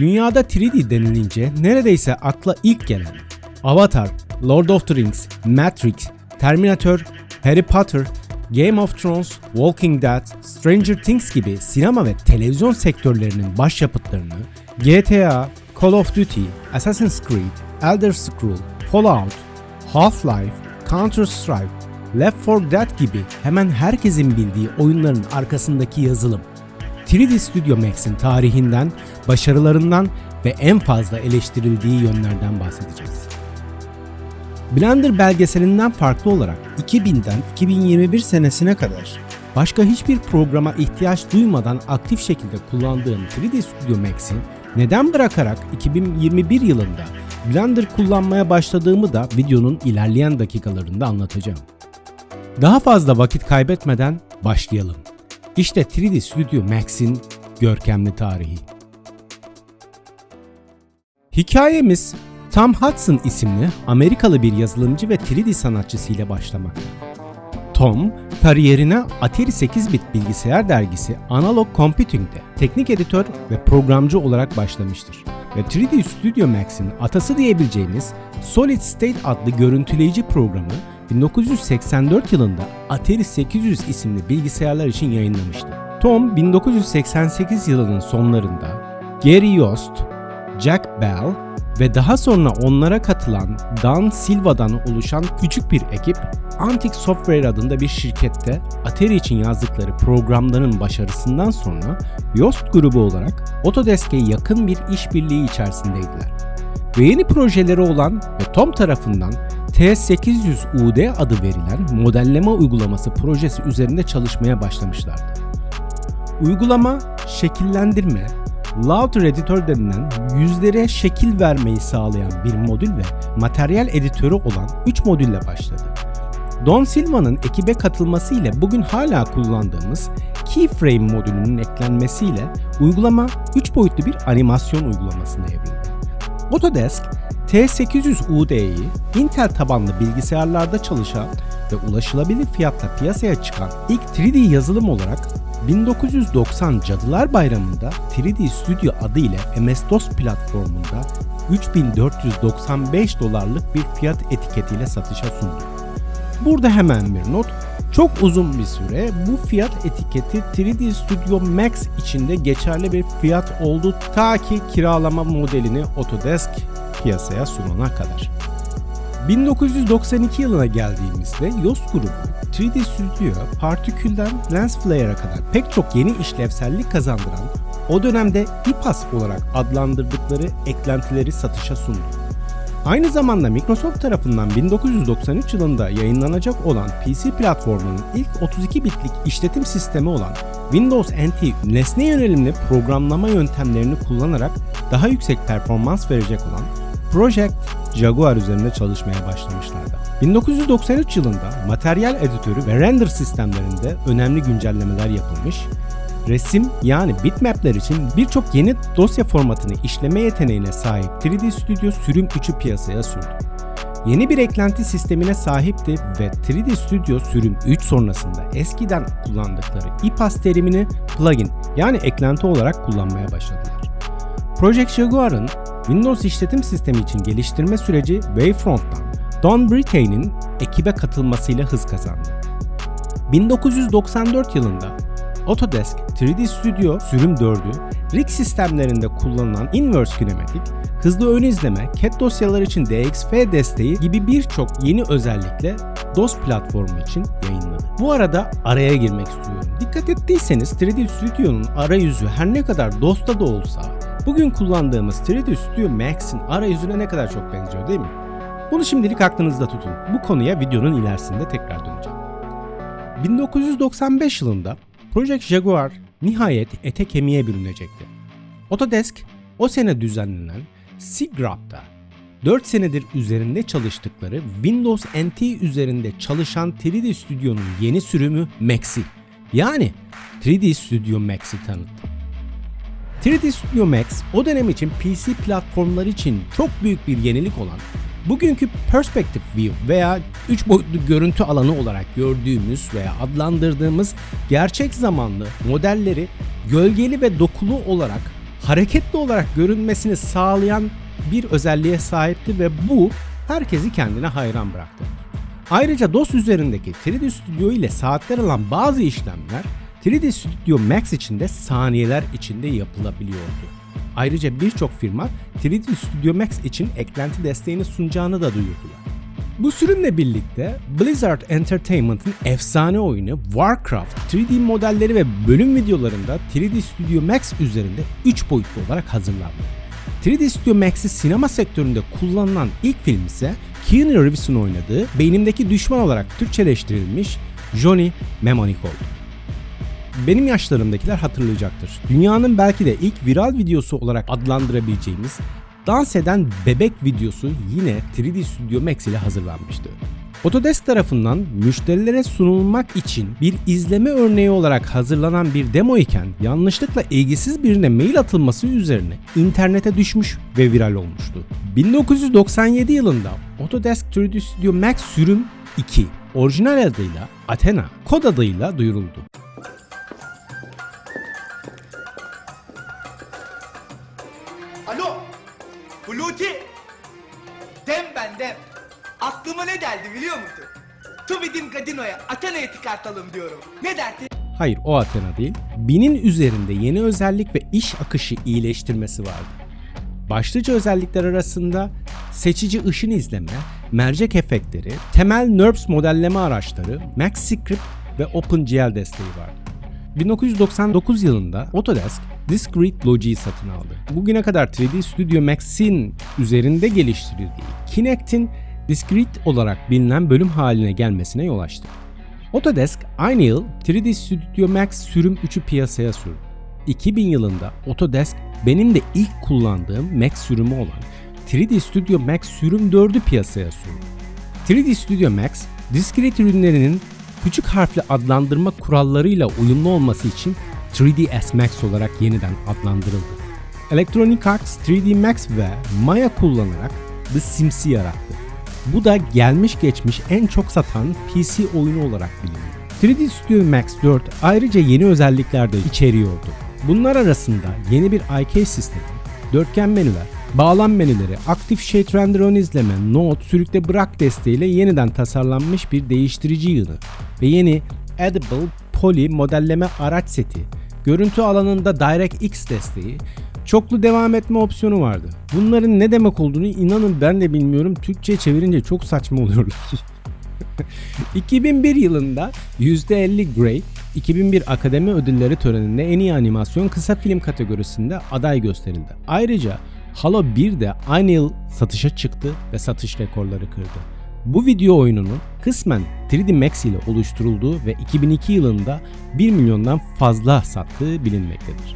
Dünyada 3D denilince neredeyse akla ilk gelen Avatar, Lord of the Rings, Matrix, Terminator, Harry Potter, Game of Thrones, Walking Dead, Stranger Things gibi sinema ve televizyon sektörlerinin başyapıtlarını GTA, Call of Duty, Assassin's Creed, Elder Scrolls, Fallout, Half-Life, Counter-Strike, Left 4 Dead gibi hemen herkesin bildiği oyunların arkasındaki yazılım. 3D Studio Max'in tarihinden, başarılarından ve en fazla eleştirildiği yönlerden bahsedeceğiz. Blender belgeselinden farklı olarak 2000'den 2021 senesine kadar başka hiçbir programa ihtiyaç duymadan aktif şekilde kullandığım 3D Studio Max'i neden bırakarak 2021 yılında Blender kullanmaya başladığımı da videonun ilerleyen dakikalarında anlatacağım. Daha fazla vakit kaybetmeden başlayalım. İşte 3D Studio Max'in görkemli tarihi. Hikayemiz Tom Hudson isimli Amerikalı bir yazılımcı ve 3D sanatçısı ile başlamakta. Tom, kariyerine Atari 8 bit bilgisayar dergisi Analog Computing'de teknik editör ve programcı olarak başlamıştır. Ve 3D Studio Max'in atası diyebileceğimiz Solid State adlı görüntüleyici programı 1984 yılında Atari 800 isimli bilgisayarlar için yayınlamıştı. Tom 1988 yılının sonlarında Gary Yost, Jack Bell ve daha sonra onlara katılan Dan Silva'dan oluşan küçük bir ekip Antic Software adında bir şirkette Atari için yazdıkları programların başarısından sonra Yost grubu olarak Autodesk'e yakın bir işbirliği içerisindeydiler. Ve yeni projeleri olan ve Tom tarafından T800UD adı verilen modelleme uygulaması projesi üzerinde çalışmaya başlamışlardı. Uygulama şekillendirme, Lauter Editor denilen yüzlere şekil vermeyi sağlayan bir modül ve materyal editörü olan 3 modülle başladı. Don Silva'nın ekibe katılması ile bugün hala kullandığımız Keyframe modülünün eklenmesiyle uygulama 3 boyutlu bir animasyon uygulamasına evrildi. Autodesk, T800UD'yi Intel tabanlı bilgisayarlarda çalışan ve ulaşılabilir fiyatla piyasaya çıkan ilk 3D yazılım olarak 1990 Cadılar Bayramı'nda 3D Studio adı ile MS-DOS platformunda 3495 dolarlık bir fiyat etiketiyle satışa sundu. Burada hemen bir not. Çok uzun bir süre bu fiyat etiketi 3D Studio Max içinde geçerli bir fiyat oldu ta ki kiralama modelini Autodesk piyasaya sunana kadar. 1992 yılına geldiğimizde Yoast grubu 3D Studio, partikülden lens flare'a kadar pek çok yeni işlevsellik kazandıran o dönemde IPAS olarak adlandırdıkları eklentileri satışa sundu. Aynı zamanda Microsoft tarafından 1993 yılında yayınlanacak olan PC platformunun ilk 32 bitlik işletim sistemi olan Windows NT nesne yönelimli programlama yöntemlerini kullanarak daha yüksek performans verecek olan Project Jaguar üzerinde çalışmaya başlamışlardı. 1993 yılında materyal editörü ve render sistemlerinde önemli güncellemeler yapılmış, resim yani bitmapler için birçok yeni dosya formatını işleme yeteneğine sahip 3D Studio Sürüm 3'ü piyasaya sürdü. Yeni bir eklenti sistemine sahipti ve 3D Studio Sürüm 3 sonrasında eskiden kullandıkları IPAS terimini plugin yani eklenti olarak kullanmaya başladılar. Project Jaguar'ın Windows işletim sistemi için geliştirme süreci Wavefront'tan Don Britain'in ekibe katılmasıyla hız kazandı. 1994 yılında Autodesk 3D Studio Sürüm 4'ü rig sistemlerinde kullanılan Inverse Kinematic, hızlı ön izleme, CAD dosyalar için DXF desteği gibi birçok yeni özellikle DOS platformu için yayınladı. Bu arada araya girmek istiyorum. Dikkat ettiyseniz 3D Studio'nun arayüzü her ne kadar DOS'ta da olsa bugün kullandığımız 3D Studio Max'in arayüzüne ne kadar çok benziyor değil mi? Bunu şimdilik aklınızda tutun. Bu konuya videonun ilerisinde tekrar döneceğim. 1995 yılında Project Jaguar nihayet ete kemiğe bürünecekti. Autodesk o sene düzenlenen SIGGRAP'ta 4 senedir üzerinde çalıştıkları Windows NT üzerinde çalışan 3D Studio'nun yeni sürümü Max'i yani 3D Studio Max'i tanıttı. 3D Studio Max o dönem için PC platformları için çok büyük bir yenilik olan bugünkü Perspective View veya 3 boyutlu görüntü alanı olarak gördüğümüz veya adlandırdığımız gerçek zamanlı modelleri gölgeli ve dokulu olarak hareketli olarak görünmesini sağlayan bir özelliğe sahipti ve bu herkesi kendine hayran bıraktı. Ayrıca DOS üzerindeki 3D Studio ile saatler alan bazı işlemler 3D Studio Max için de saniyeler içinde yapılabiliyordu. Ayrıca birçok firma 3D Studio Max için eklenti desteğini sunacağını da duyurdular. Bu sürümle birlikte Blizzard Entertainment'ın efsane oyunu Warcraft 3D modelleri ve bölüm videolarında 3D Studio Max üzerinde 3 boyutlu olarak hazırlandı. 3D Studio Max'i sinema sektöründe kullanılan ilk film ise Keanu Reeves'in oynadığı Beynimdeki Düşman olarak Türkçeleştirilmiş Johnny Mnemonic oldu. Benim yaşlarımdakiler hatırlayacaktır. Dünyanın belki de ilk viral videosu olarak adlandırabileceğimiz dans eden bebek videosu yine 3D Studio Max ile hazırlanmıştı. Autodesk tarafından müşterilere sunulmak için bir izleme örneği olarak hazırlanan bir demo iken yanlışlıkla ilgisiz birine mail atılması üzerine internete düşmüş ve viral olmuştu. 1997 yılında Autodesk 3D Studio Max sürüm 2 orijinal adıyla Athena kod adıyla duyuruldu. Bluti. Dem ben dem. Aklıma ne geldi biliyor musun? Tubidim Gadino'ya Athena'yı çıkartalım diyorum. Ne dersin? Hayır o Athena değil. Binin üzerinde yeni özellik ve iş akışı iyileştirmesi vardı. Başlıca özellikler arasında seçici ışın izleme, mercek efektleri, temel NURBS modelleme araçları, MaxScript ve OpenGL desteği vardı. 1999 yılında Autodesk Discrete Logic'i satın aldı. Bugüne kadar 3D Studio Max'in üzerinde geliştirildiği Kinect'in Discrete olarak bilinen bölüm haline gelmesine yol açtı. Autodesk aynı yıl 3D Studio Max sürüm 3'ü piyasaya sürdü. 2000 yılında Autodesk benim de ilk kullandığım Max sürümü olan 3D Studio Max sürüm 4'ü piyasaya sürdü. 3D Studio Max, Discrete ürünlerinin küçük harfli adlandırma kurallarıyla uyumlu olması için 3ds Max olarak yeniden adlandırıldı. Electronic Arts 3D Max ve Maya kullanarak The Sims'i yarattı. Bu da gelmiş geçmiş en çok satan PC oyunu olarak biliniyor. 3D Studio Max 4 ayrıca yeni özellikler de içeriyordu. Bunlar arasında yeni bir IK sistemi, dörtgen menüler, bağlam menüleri, aktif shade render ön izleme, node, sürükle bırak desteğiyle yeniden tasarlanmış bir değiştirici yığını ve yeni Edible Poly modelleme araç seti, görüntü alanında DirectX desteği, çoklu devam etme opsiyonu vardı. Bunların ne demek olduğunu inanın ben de bilmiyorum. Türkçe çevirince çok saçma oluyorlar. 2001 yılında %50 Grey 2001 Akademi Ödülleri töreninde en iyi animasyon kısa film kategorisinde aday gösterildi. Ayrıca Halo 1 de aynı yıl satışa çıktı ve satış rekorları kırdı. Bu video oyununun kısmen 3D Max ile oluşturulduğu ve 2002 yılında 1 milyondan fazla sattığı bilinmektedir.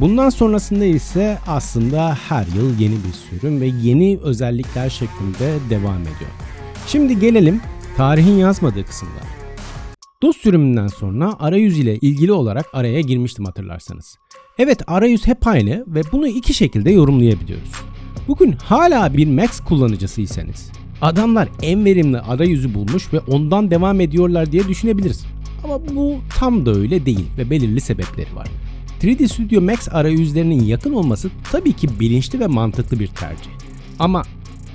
Bundan sonrasında ise aslında her yıl yeni bir sürüm ve yeni özellikler şeklinde devam ediyor. Şimdi gelelim tarihin yazmadığı kısımlar. DOS sürümünden sonra arayüz ile ilgili olarak araya girmiştim hatırlarsanız. Evet arayüz hep aynı ve bunu iki şekilde yorumlayabiliyoruz. Bugün hala bir Max kullanıcısıysanız adamlar en verimli arayüzü bulmuş ve ondan devam ediyorlar diye düşünebiliriz. Ama bu tam da öyle değil ve belirli sebepleri var. 3D Studio Max arayüzlerinin yakın olması tabii ki bilinçli ve mantıklı bir tercih. Ama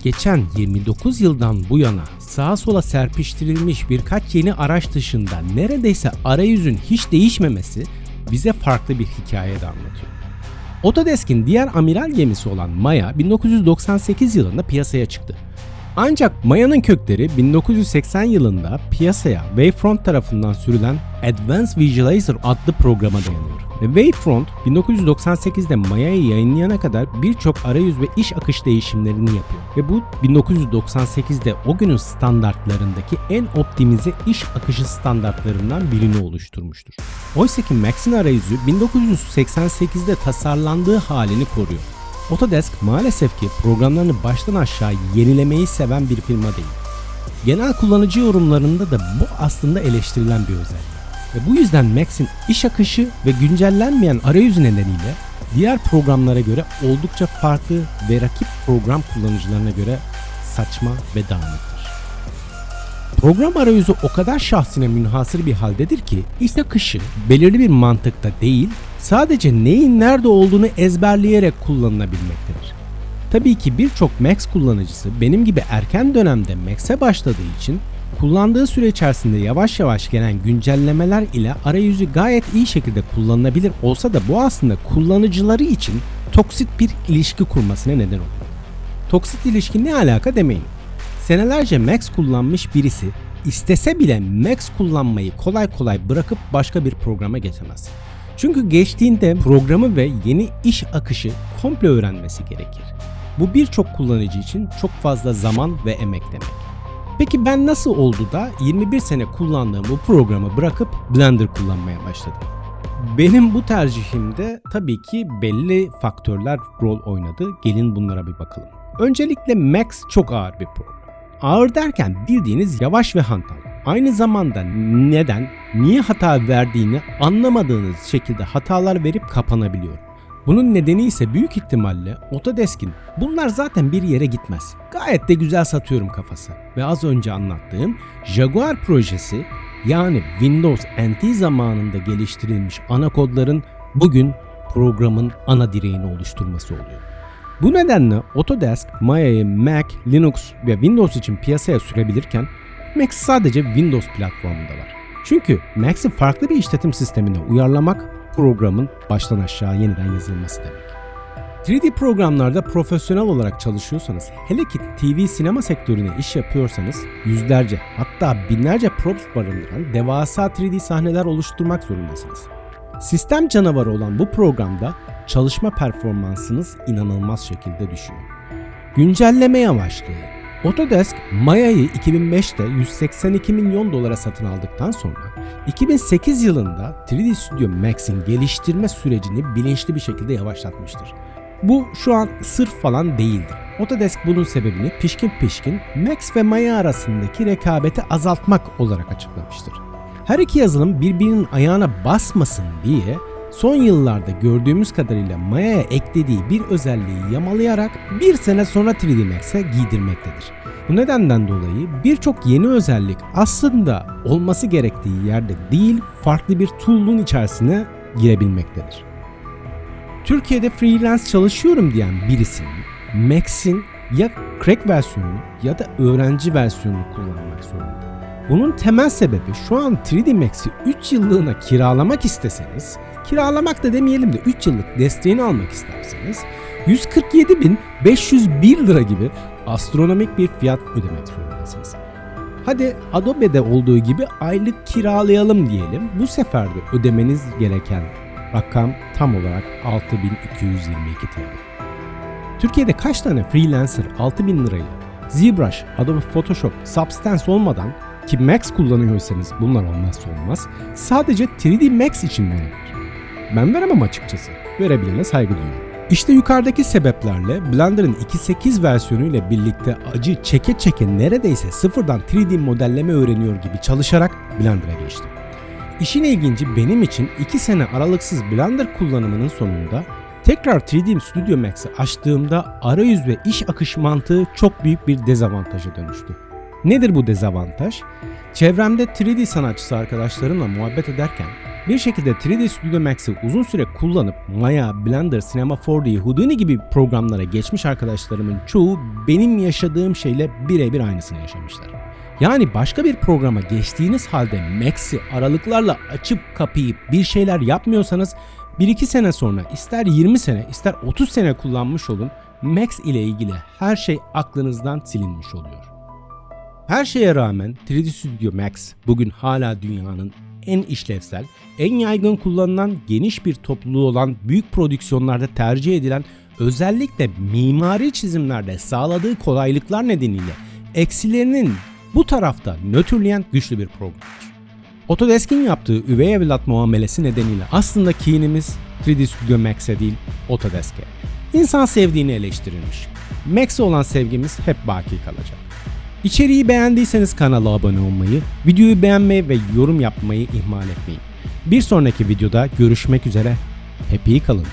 geçen 29 yıldan bu yana sağa sola serpiştirilmiş birkaç yeni araç dışında neredeyse arayüzün hiç değişmemesi bize farklı bir hikaye de anlatıyor. Autodesk'in diğer amiral gemisi olan Maya 1998 yılında piyasaya çıktı. Ancak Maya'nın kökleri 1980 yılında piyasaya Wavefront tarafından sürülen Advanced Visualizer adlı programa dayanıyor. Ve Wavefront 1998'de Maya'yı yayınlayana kadar birçok arayüz ve iş akış değişimlerini yapıyor. Ve bu 1998'de o günün standartlarındaki en optimize iş akışı standartlarından birini oluşturmuştur. Oysa ki Max'in arayüzü 1988'de tasarlandığı halini koruyor. Autodesk maalesef ki programlarını baştan aşağı yenilemeyi seven bir firma değil. Genel kullanıcı yorumlarında da bu aslında eleştirilen bir özellik. Ve bu yüzden Max'in iş akışı ve güncellenmeyen arayüzü nedeniyle diğer programlara göre oldukça farklı ve rakip program kullanıcılarına göre saçma ve dağınıktır. Program arayüzü o kadar şahsine münhasır bir haldedir ki iş akışı belirli bir mantıkta değil, sadece neyin nerede olduğunu ezberleyerek kullanılabilmektedir. Tabii ki birçok Max kullanıcısı benim gibi erken dönemde Max'e başladığı için kullandığı süre içerisinde yavaş yavaş gelen güncellemeler ile arayüzü gayet iyi şekilde kullanılabilir olsa da bu aslında kullanıcıları için toksit bir ilişki kurmasına neden oluyor. Toksit ilişki ne alaka demeyin. Senelerce Max kullanmış birisi istese bile Max kullanmayı kolay kolay bırakıp başka bir programa geçemez. Çünkü geçtiğinde programı ve yeni iş akışı komple öğrenmesi gerekir. Bu birçok kullanıcı için çok fazla zaman ve emek demek. Peki ben nasıl oldu da 21 sene kullandığım bu programı bırakıp Blender kullanmaya başladım? Benim bu tercihimde tabii ki belli faktörler rol oynadı. Gelin bunlara bir bakalım. Öncelikle Max çok ağır bir program. Ağır derken bildiğiniz yavaş ve hantal. Aynı zamanda neden, niye hata verdiğini anlamadığınız şekilde hatalar verip kapanabiliyor. Bunun nedeni ise büyük ihtimalle Autodesk'in bunlar zaten bir yere gitmez. Gayet de güzel satıyorum kafası. Ve az önce anlattığım Jaguar projesi yani Windows NT zamanında geliştirilmiş ana kodların bugün programın ana direğini oluşturması oluyor. Bu nedenle Autodesk Maya'yı Mac, Linux ve Windows için piyasaya sürebilirken Max sadece Windows platformunda var. Çünkü Max'i farklı bir işletim sistemine uyarlamak programın baştan aşağı yeniden yazılması demek. 3D programlarda profesyonel olarak çalışıyorsanız, hele ki TV sinema sektörüne iş yapıyorsanız yüzlerce hatta binlerce props barındıran devasa 3D sahneler oluşturmak zorundasınız. Sistem canavarı olan bu programda çalışma performansınız inanılmaz şekilde düşüyor. Güncelleme yavaşlığı. Autodesk Maya'yı 2005'te 182 milyon dolara satın aldıktan sonra 2008 yılında 3D Studio Max'in geliştirme sürecini bilinçli bir şekilde yavaşlatmıştır. Bu şu an sırf falan değildir. Autodesk bunun sebebini pişkin pişkin Max ve Maya arasındaki rekabeti azaltmak olarak açıklamıştır. Her iki yazılım birbirinin ayağına basmasın diye son yıllarda gördüğümüz kadarıyla Maya'ya eklediği bir özelliği yamalayarak bir sene sonra 3D Max'e giydirmektedir. Bu nedenden dolayı birçok yeni özellik aslında olması gerektiği yerde değil farklı bir tool'un içerisine girebilmektedir. Türkiye'de freelance çalışıyorum diyen birisinin Max'in ya crack versiyonunu ya da öğrenci versiyonunu kullanmak zorunda. Bunun temel sebebi şu an 3D Max'i 3 yıllığına kiralamak isteseniz, kiralamak da demeyelim de 3 yıllık desteğini almak isterseniz 147.501 lira gibi astronomik bir fiyat ödemek zorundasınız. Hadi Adobe'de olduğu gibi aylık kiralayalım diyelim. Bu sefer de ödemeniz gereken rakam tam olarak 6222 TL. Türkiye'de kaç tane freelancer 6000 lirayı ZBrush, Adobe Photoshop, Substance olmadan ki Max kullanıyorsanız bunlar olmazsa olmaz sadece 3D Max için verebilir. Ben veremem açıkçası. Verebilene saygı duyuyorum. İşte yukarıdaki sebeplerle Blender'ın 2.8 versiyonu ile birlikte acı çeke çeke neredeyse sıfırdan 3D modelleme öğreniyor gibi çalışarak Blender'a geçtim. İşin ilginci benim için 2 sene aralıksız Blender kullanımının sonunda tekrar 3D Studio Max'i açtığımda arayüz ve iş akış mantığı çok büyük bir dezavantaja dönüştü. Nedir bu dezavantaj? Çevremde 3D sanatçısı arkadaşlarımla muhabbet ederken bir şekilde 3D Studio Max'i uzun süre kullanıp Maya, Blender, Cinema 4D, Houdini gibi programlara geçmiş arkadaşlarımın çoğu benim yaşadığım şeyle birebir aynısını yaşamışlar. Yani başka bir programa geçtiğiniz halde Max'i aralıklarla açıp kapayıp bir şeyler yapmıyorsanız 1-2 sene sonra ister 20 sene ister 30 sene kullanmış olun Max ile ilgili her şey aklınızdan silinmiş oluyor. Her şeye rağmen 3D Studio Max bugün hala dünyanın en işlevsel, en yaygın kullanılan geniş bir topluluğu olan büyük prodüksiyonlarda tercih edilen özellikle mimari çizimlerde sağladığı kolaylıklar nedeniyle eksilerinin bu tarafta nötrleyen güçlü bir programdır. Autodesk'in yaptığı üvey evlat muamelesi nedeniyle aslında kinimiz 3D Studio Max'e değil Autodesk'e. İnsan sevdiğini eleştirilmiş. Max'e olan sevgimiz hep baki kalacak. İçeriği beğendiyseniz kanala abone olmayı, videoyu beğenmeyi ve yorum yapmayı ihmal etmeyin. Bir sonraki videoda görüşmek üzere. Hep iyi kalın.